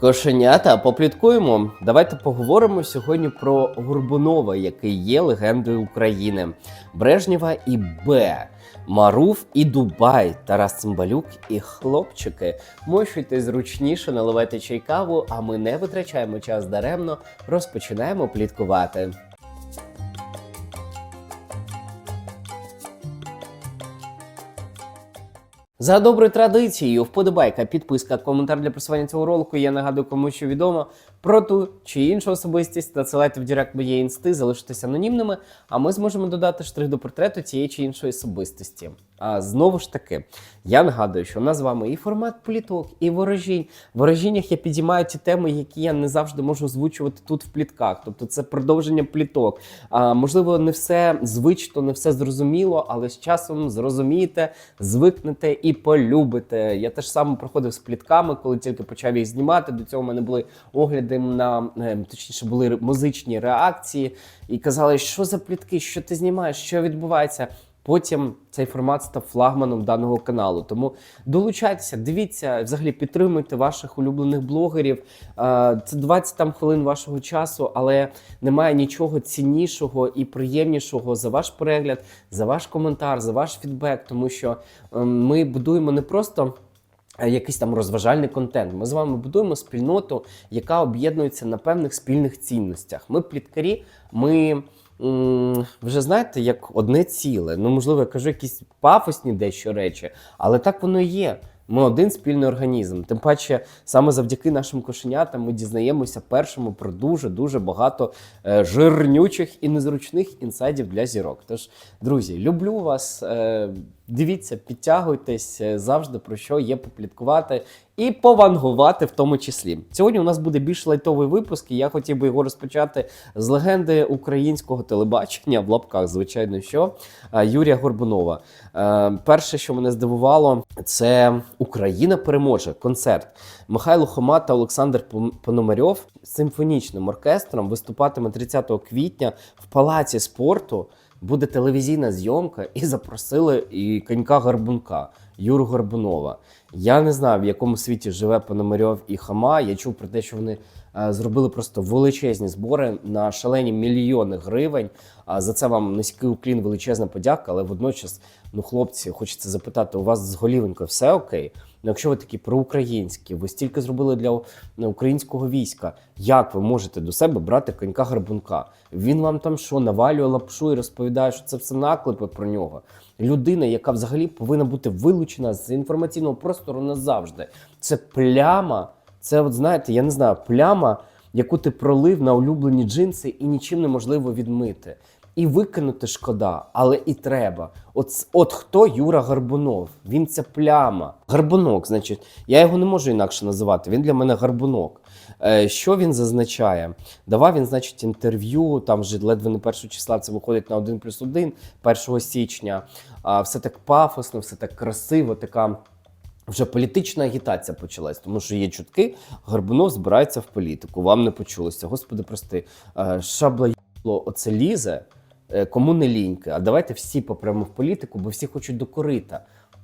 Кошенята, попліткуємо. Давайте поговоримо сьогодні про Горбунова, який є легендою України, Брежнєва і Б. Маруф і Дубай, Тарас Цимбалюк і хлопчики. Мощуйте зручніше, наливайте чай каву, а ми не витрачаємо час даремно, розпочинаємо пліткувати. За доброю традицією, вподобайка, підписка, коментар для просування цього ролику. Я нагадую, кому що відомо про ту чи іншу особистість. Надсилайте в директ моєї інсти, залишитися анонімними, а ми зможемо додати штрих до портрету цієї чи іншої особистості. А знову ж таки, я нагадую, що в нас з вами і формат пліток, і ворожінь. В ворожіннях я підіймаю ті теми, які я не завжди можу озвучувати тут в плітках. Тобто це продовження пліток. А, можливо, не все звично, не все зрозуміло, але з часом зрозумієте, звикнете і полюбите. Я теж саме проходив з плітками, коли тільки почав їх знімати. До цього в мене були огляди на е, точніше були музичні реакції, і казали, що за плітки, що ти знімаєш, що відбувається. Потім цей формат став флагманом даного каналу. Тому долучайтеся, дивіться, взагалі підтримуйте ваших улюблених блогерів. Е, Це 20 там хвилин вашого часу, але немає нічого ціннішого і приємнішого за ваш перегляд, за ваш коментар, за ваш фідбек, тому що е, ми будуємо не просто. е, Якийсь там розважальний контент. Ми з вами будуємо спільноту, яка об'єднується на певних спільних цінностях. Ми пліткарі, ми вже знаєте, як одне ціле. Ну, можливо, я кажу якісь пафосні дещо речі, але так воно є. Ми один спільний організм. Тим паче, саме завдяки нашим кошенятам ми дізнаємося першому про дуже дуже багато е, жирнючих і незручних інсайдів для зірок. Тож, друзі, люблю вас. Е, дивіться, підтягуйтесь е, завжди про що є попліткувати і повангувати в тому числі. Сьогодні у нас буде більш лайтовий випуск, і я хотів би його розпочати з легенди українського телебачення в лапках, звичайно, що е, Юрія Горбунова. Е, Перше, що мене здивувало, це Україна переможе концерт. Михайло Хома та Олександр Пономарьов з симфонічним оркестром виступатиме 30 квітня в палаці спорту. Буде телевізійна зйомка, і запросили і конька Гарбунка Юру Горбунова. Я не знаю, в якому світі живе Пономарьов і Хама. Я чув про те, що вони зробили просто величезні збори на шалені мільйони гривень. А за це вам низький уклін, величезна подяка. Але водночас, ну хлопці, хочеться запитати, у вас з голівенько все окей? Ну, якщо ви такі проукраїнські, ви стільки зробили для е, українського війська. Як ви можете до себе брати конька Гарбунка? Він вам там що навалює лапшу і розповідає, що це все наклепи про нього. Людина, яка взагалі повинна бути вилучена з інформаційного простору назавжди. Це пляма. Це, от знаєте, я не знаю, пляма, яку ти пролив на улюблені джинси і нічим неможливо відмити. І викинути шкода, але і треба. От, от хто Юра Гарбунов? Він це пляма. Гарбунок, значить, я його не можу інакше називати. Він для мене гарбунок. Е, що він зазначає? Давав він, значить, інтерв'ю. Там вже ледве не першого числа це виходить на 1 плюс 1, 1 січня. А, все так пафосно, все так красиво, така. Вже політична агітація почалась, тому що є чутки, Горбунов збирається в політику. Вам не почулося. Господи, прости, Е, шабла оце лізе, е, кому не ліньки. А давайте всі попрямо в політику, бо всі хочуть до корита.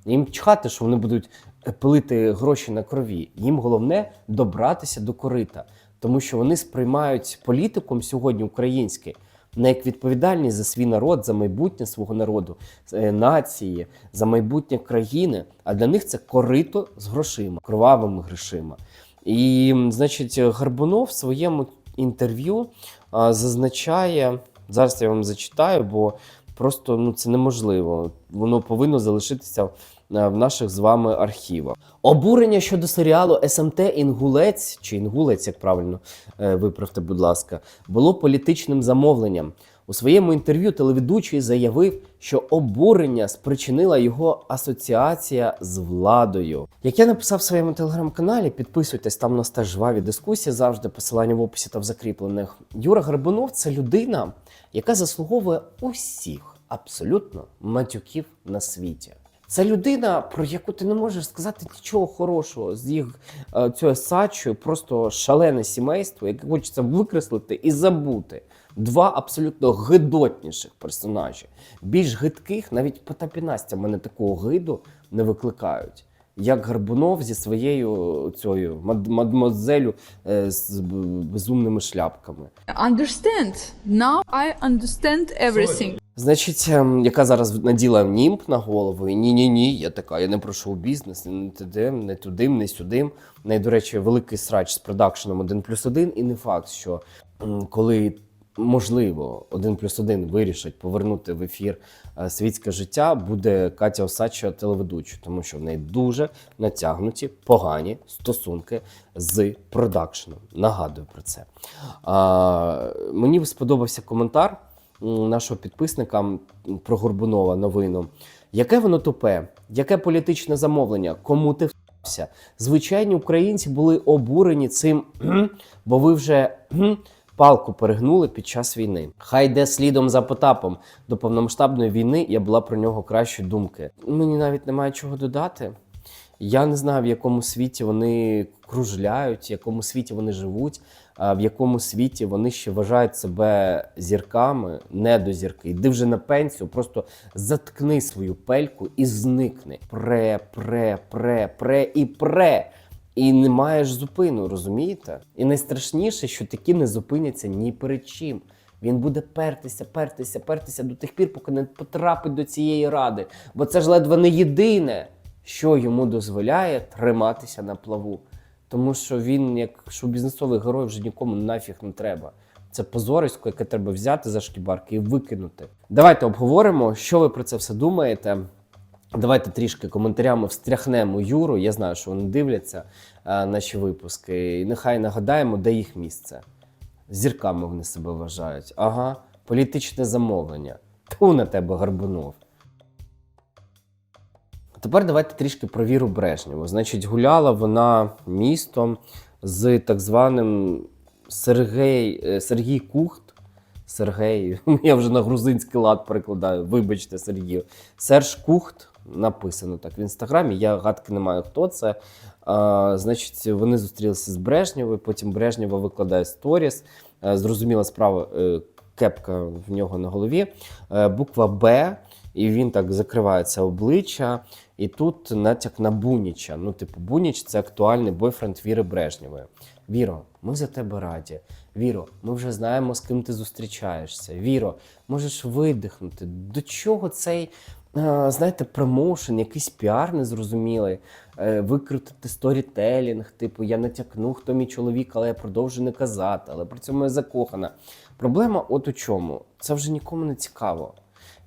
Їм чхати, що вони будуть е, пилити гроші на крові. Їм головне добратися до корита, тому що вони сприймають політикум сьогодні український не як відповідальність за свій народ, за майбутнє свого народу, е, нації, за майбутнє країни. А для них це корито з грошима, кровавими грошима. І, значить, Гарбунов в своєму інтерв'ю а, зазначає, зараз я вам зачитаю, бо просто ну, це неможливо. Воно повинно залишитися е, в наших з вами архівах. Обурення щодо серіалу СМТ Інгулець чи Інгулець, як правильно е, виправте, будь ласка, було політичним замовленням. У своєму інтерв'ю телеведучий заявив, що обурення спричинила його асоціація з владою. Як я написав в своєму телеграм-каналі, підписуйтесь там на теж жваві дискусії, завжди посилання в описі та в закріплених. Юра Гарбунов це людина, яка заслуговує усіх абсолютно матюків на світі. Це людина, про яку ти не можеш сказати нічого хорошого з їх е, цією сачою, просто шалене сімейство, яке хочеться викреслити і забути. Два абсолютно гидотніших персонажі. Більш гидких, навіть Потап і Настя мене такого гиду не викликають. як Гарбунов зі своєю цією мад- мадмозелю е, з безумними шляпками. Understand. Now I understand everything. Значить, ем, яка зараз наділа німп на голову, і ні-ні ні, я така, я не про шоу-бізнес, не туди, не туди, не сюди. В неї, до речі, великий срач з продакшеном 1 плюс 1, і не факт, що коли можливо 1 плюс 1 вирішать повернути в ефір е, світське життя, буде Катя Осадча телеведучою, тому що в неї дуже натягнуті погані стосунки з продакшеном. Нагадую про це. А, мені сподобався коментар нашого підписника про Горбунова новину. Яке воно тупе? Яке політичне замовлення? Кому ти вся? Звичайні українці були обурені цим, бо ви вже палку перегнули під час війни. Хай йде слідом за Потапом. До повномасштабної війни я була про нього кращої думки. Мені навіть немає чого додати. Я не знаю, в якому світі вони кружляють, в якому світі вони живуть, в якому світі вони ще вважають себе зірками, не до зірки. Йди вже на пенсію, просто заткни свою пельку і зникни. Пре, пре, пре, пре і пре. І не маєш зупину, розумієте? І найстрашніше, що такі не зупиняться ні перед чим. Він буде пертися, пертися, пертися до тих пір, поки не потрапить до цієї ради. Бо це ж ледве не єдине, що йому дозволяє триматися на плаву. Тому що він, як шоу-бізнесовий герой, вже нікому нафіг не треба. Це позорисько, яке треба взяти за шкібарки і викинути. Давайте обговоримо, що ви про це все думаєте. Давайте трішки коментарями встряхнемо Юру. Я знаю, що вони дивляться е, наші випуски. І нехай нагадаємо, де їх місце. Зірками вони себе вважають. Ага, політичне замовлення. Ту на тебе Гарбунов. Тепер давайте трішки про Віру Брежнєву. Значить, гуляла вона містом з так званим Сергей, е, Сергій Кухт. Сергей, я вже на грузинський лад перекладаю. Вибачте, Сергію. Серж Кухт написано так в інстаграмі. Я гадки не маю, хто це. А, значить, вони зустрілися з Брежнєвою, потім Брежнєва викладає сторіс. Е, Зрозуміла справа, е, кепка в нього на голові. Буква Б, і він так закриває це обличчя. І тут натяк на Буніча. Ну, типу, Буніч це актуальний бойфренд Віри Брежнєвої. Віро, ми за тебе раді. Віро, ми вже знаємо, з ким ти зустрічаєшся. Віро, можеш видихнути. До чого цей, е, знаєте, промоушен, якийсь піар незрозумілий, е, викрутити сторітелінг, типу, я натякну, хто мій чоловік, але я продовжую не казати, але при цьому я закохана. Проблема от у чому. Це вже нікому не цікаво.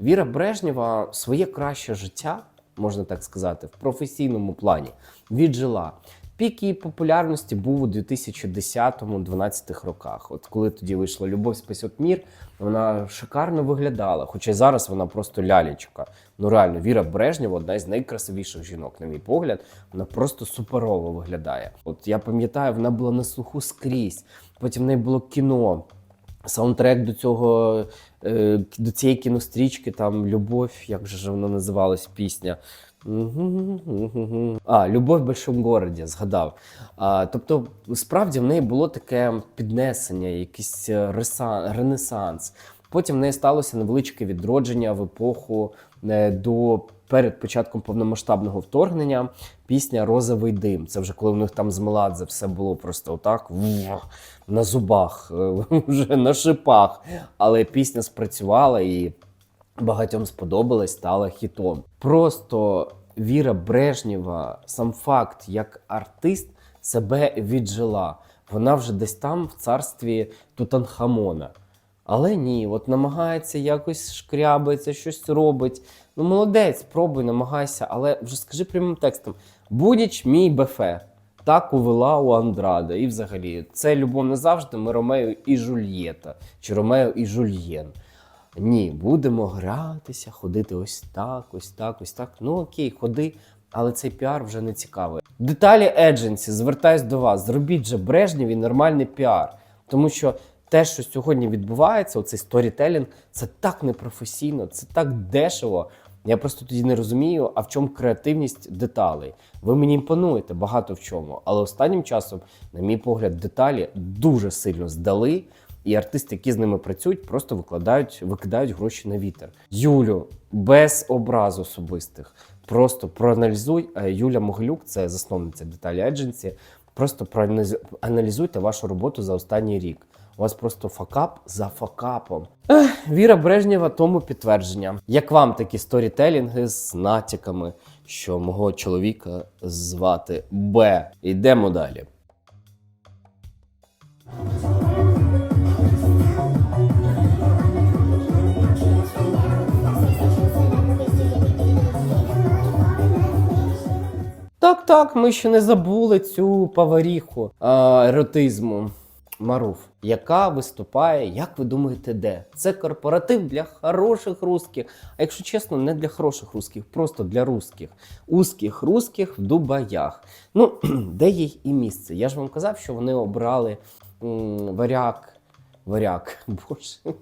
Віра Брежнєва своє краще життя, можна так сказати, в професійному плані віджила. Пік її популярності був у 2010-2012 роках. От коли тоді вийшла Любов спасет мір, вона шикарно виглядала. Хоча зараз вона просто лялечка. Ну реально, Віра Брежнєва одна із найкрасивіших жінок, на мій погляд. Вона просто суперово виглядає. От я пам'ятаю, вона була на слуху скрізь. Потім в неї було кіно. Саундтрек до цього до цієї кінострічки, там Любов, як же ж вона називалась пісня. А, Любов в большому городі, згадав. А, тобто, справді в неї було таке піднесення, якийсь е, ренесанс. Потім в неї сталося невеличке відродження в епоху е, до перед початком повномасштабного вторгнення. Пісня Розовий дим. Це вже коли в них там з Меладзе все було просто отак на зубах, е, вже на шипах. Але пісня спрацювала і багатьом сподобалась, стала хітом. Просто Віра Брежнєва, сам факт, як артист, себе віджила. Вона вже десь там в царстві Тутанхамона. Але ні, от намагається якось шкрябається, щось робить. Ну, молодець, пробуй, намагайся, але вже скажи прямим текстом: Будіч мій бефе. Так увела у Андрада. І взагалі, це любов не завжди. Ми Ромео і Жульєта, чи Ромео і Жульєн. Ні, будемо гратися, ходити ось так, ось так, ось так. Ну окей, ходи, але цей піар вже не цікавий. Деталі Едженсі, звертаюсь до вас, зробіть же Брежнєві нормальний піар. Тому що те, що сьогодні відбувається, оцей сторітелінг, це так непрофесійно, це так дешево. Я просто тоді не розумію, а в чому креативність деталей. Ви мені імпонуєте багато в чому, але останнім часом, на мій погляд, деталі дуже сильно здали. І артисти, які з ними працюють, просто викладають, викидають гроші на вітер. Юлю, без образ особистих. Просто проаналізуй. Е, Юля Могилюк, це засновниця деталі Agency. Просто проаналізуйте вашу роботу за останній рік. У вас просто факап за факапом. Ех, Віра Брежнєва тому підтвердження. Як вам такі сторітелінги з натяками, що мого чоловіка звати Б? Йдемо далі. Так, так, ми ще не забули цю поваріху а, еротизму. Маруф, яка виступає, як ви думаєте, де? Це корпоратив для хороших русських. А якщо чесно, не для хороших русських, просто для русських. Узких русських в Дубаях. Ну, де їй і місце? Я ж вам казав, що вони обрали варяк. Варяк, боже,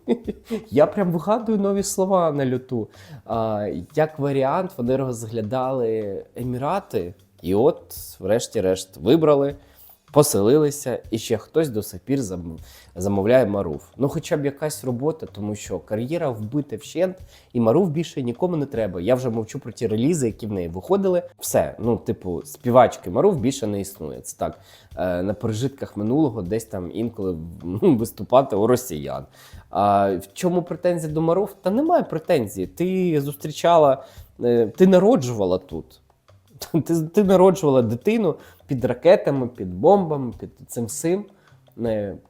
я прям вигадую нові слова на люту. А, як варіант, вони розглядали Емірати, і от, врешті-решт, вибрали, поселилися, і ще хтось до сих пір замовляє Маруф. Ну, хоча б якась робота, тому що кар'єра вбита вщент, і Маруф більше нікому не треба. Я вже мовчу про ті релізи, які в неї виходили. Все, ну, типу, співачки Маруф більше не існує. Це так, е, на пережитках минулого десь там інколи ну, виступати у росіян. А в чому претензії до Маруф? Та немає претензій. Ти зустрічала, е, ти народжувала тут. Ти, ти народжувала дитину під ракетами, під бомбами, під цим всім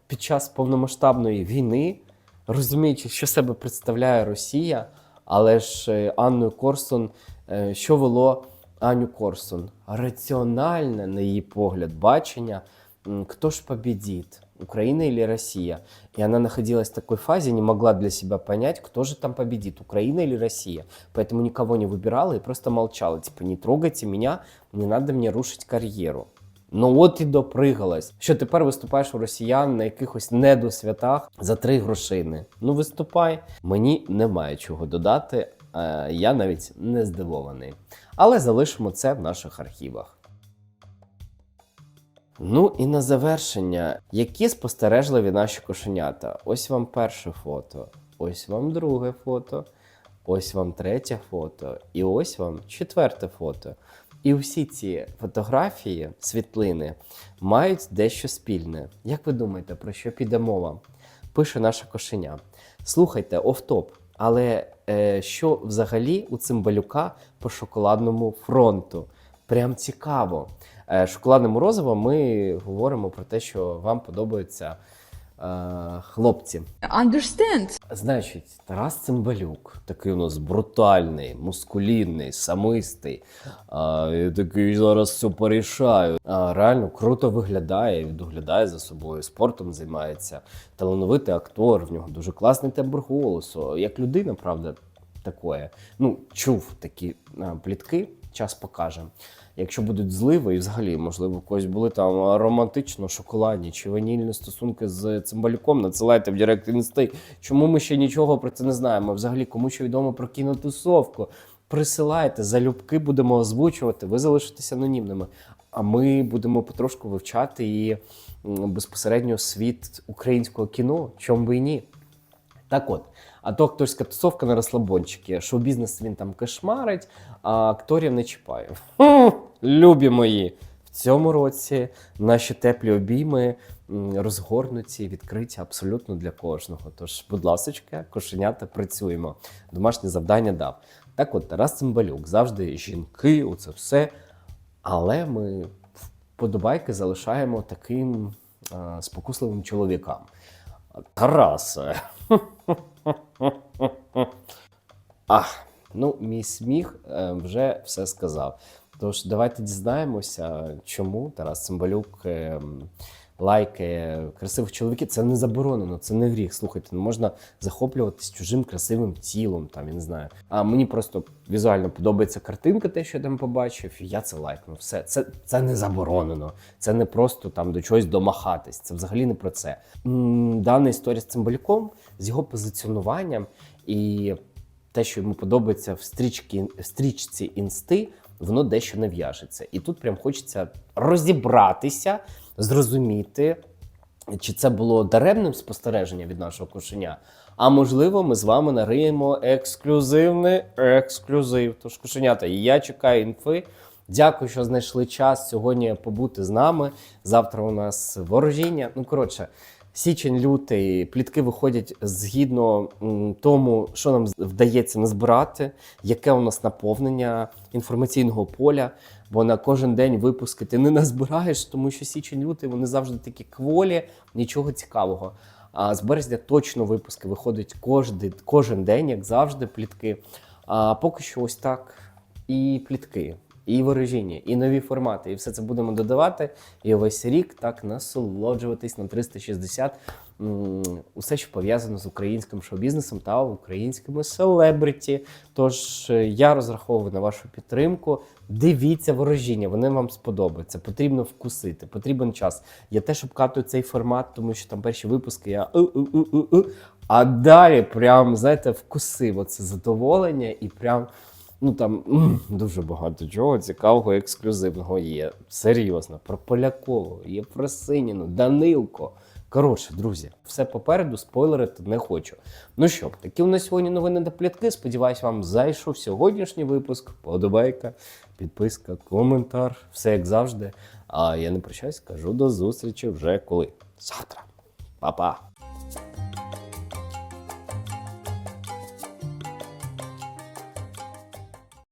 під час повномасштабної війни, розуміючи, що себе представляє Росія, але ж е, Анною Корсун, е, що вело Аню Корсун? Раціональне, на її погляд, бачення, хто ж победит, Украина или Россия? И она находилась в такой фазе, не могла для себя понять, кто же там победит, Украина или Россия. Поэтому никого не выбирала и просто молчала. Типа, не трогайте меня, не надо мне рушить кар'єру. Ну от і допригалась. Що тепер виступаєш у росіян на якихось недосвятах за три грошини. Ну виступай. Мені немає чого додати. е, Я навіть не здивований. Але залишимо це в наших архівах. Ну і на завершення, які спостережливі наші кошенята. Ось вам перше фото, ось вам друге фото, ось вам третє фото, і ось вам четверте фото. І всі ці фотографії, світлини мають дещо спільне. Як ви думаєте, про що піде мова? Пише наше кошеня. Слухайте, офтоп. Але е, що взагалі у цимбалюка по шоколадному фронту? Прям цікаво. Е, шоколадне морозиво ми говоримо про те, що вам подобаються е, хлопці. Understand? Значить, Тарас Цимбалюк, такий у нас брутальний, мускулінний, самистий. А, і такий зараз все порішаю. А, реально круто виглядає, доглядає за собою, спортом займається. Талановитий актор, в нього дуже класний тембр голосу. Як людина, правда, такое. Ну, чув такі а, плітки, час покаже. Якщо будуть зливи, і взагалі, можливо, когось були там романтично шоколадні чи ванільні стосунки з цимбалюком, надсилайте в Директ інсти. Чому ми ще нічого про це не знаємо? Взагалі, кому що відомо про кінотусовку? Присилайте, залюбки будемо озвучувати, ви залишитесь анонімними. А ми будемо потрошку вивчати і безпосередньо світ українського кіно, чому би і ні. Так от, а то хтось тусовка на розслабончики, шоу-бізнес він там кошмарить, а акторів не чіпає. Любі мої! В цьому році наші теплі обійми розгорнуті, відкриті абсолютно для кожного. Тож, будь ласочка, кошенята, працюємо. Домашнє завдання дав. Так от, Тарас Цимбалюк, завжди жінки, оце все. Але ми вподобайки залишаємо таким а, спокусливим чоловікам. Тарасе. Ах, ну, мій сміх е, вже все сказав. Тож давайте дізнаємося, чому Тарас Цимбалюк е, м, лайкає красивих чоловіків. Це не заборонено, це не гріх. Слухайте, не можна захоплюватись чужим красивим тілом, там я не знаю. А мені просто візуально подобається картинка, те, що я там побачив, і я це лайкнув. Все, це, це не заборонено. Це не просто там до чогось домахатись. Це взагалі не про це. Дана історія з Цимбалюком, з його позиціонуванням і те, що йому подобається в стрічці, в стрічці інсти, воно дещо не в'яжеться. І тут прям хочеться розібратися, зрозуміти, чи це було даремним спостереження від нашого кошеня. А можливо, ми з вами нариємо ексклюзивний ексклюзив. Тож кошенята, я чекаю інфи. Дякую, що знайшли час сьогодні побути з нами. Завтра у нас ворожіння. Ну коротше, січень, лютий, плітки виходять згідно тому, що нам вдається назбирати, яке у нас наповнення інформаційного поля. Бо на кожен день випуски ти не назбираєш, тому що січень, лютий вони завжди такі кволі, нічого цікавого. А з березня точно випуски виходять кожен, кожен день, як завжди, плітки. А поки що ось так і плітки, і ворожіння, і нові формати. І все це будемо додавати. І весь рік так насолоджуватись на 360. м, Усе, що пов'язано з українським шоу-бізнесом та українськими селебриті. Тож е, я розраховую на вашу підтримку. Дивіться ворожіння, вони вам сподобаються. Потрібно вкусити, потрібен час. Я теж обкатую цей формат, тому що там перші випуски я а далі прям, знаєте, вкусив оце задоволення і прям. Ну там дуже багато чого цікавого, ексклюзивного є. Серйозно, про Полякову, є про Синіну, Данилко. Коротше, друзі, все попереду, спойлерити не хочу. Ну що, такі у нас сьогодні новини та плітки. Сподіваюсь, вам зайшов сьогоднішній випуск. Подобайка, підписка, коментар, все як завжди. А я не прощаюсь, кажу до зустрічі вже коли. Завтра. Па-па.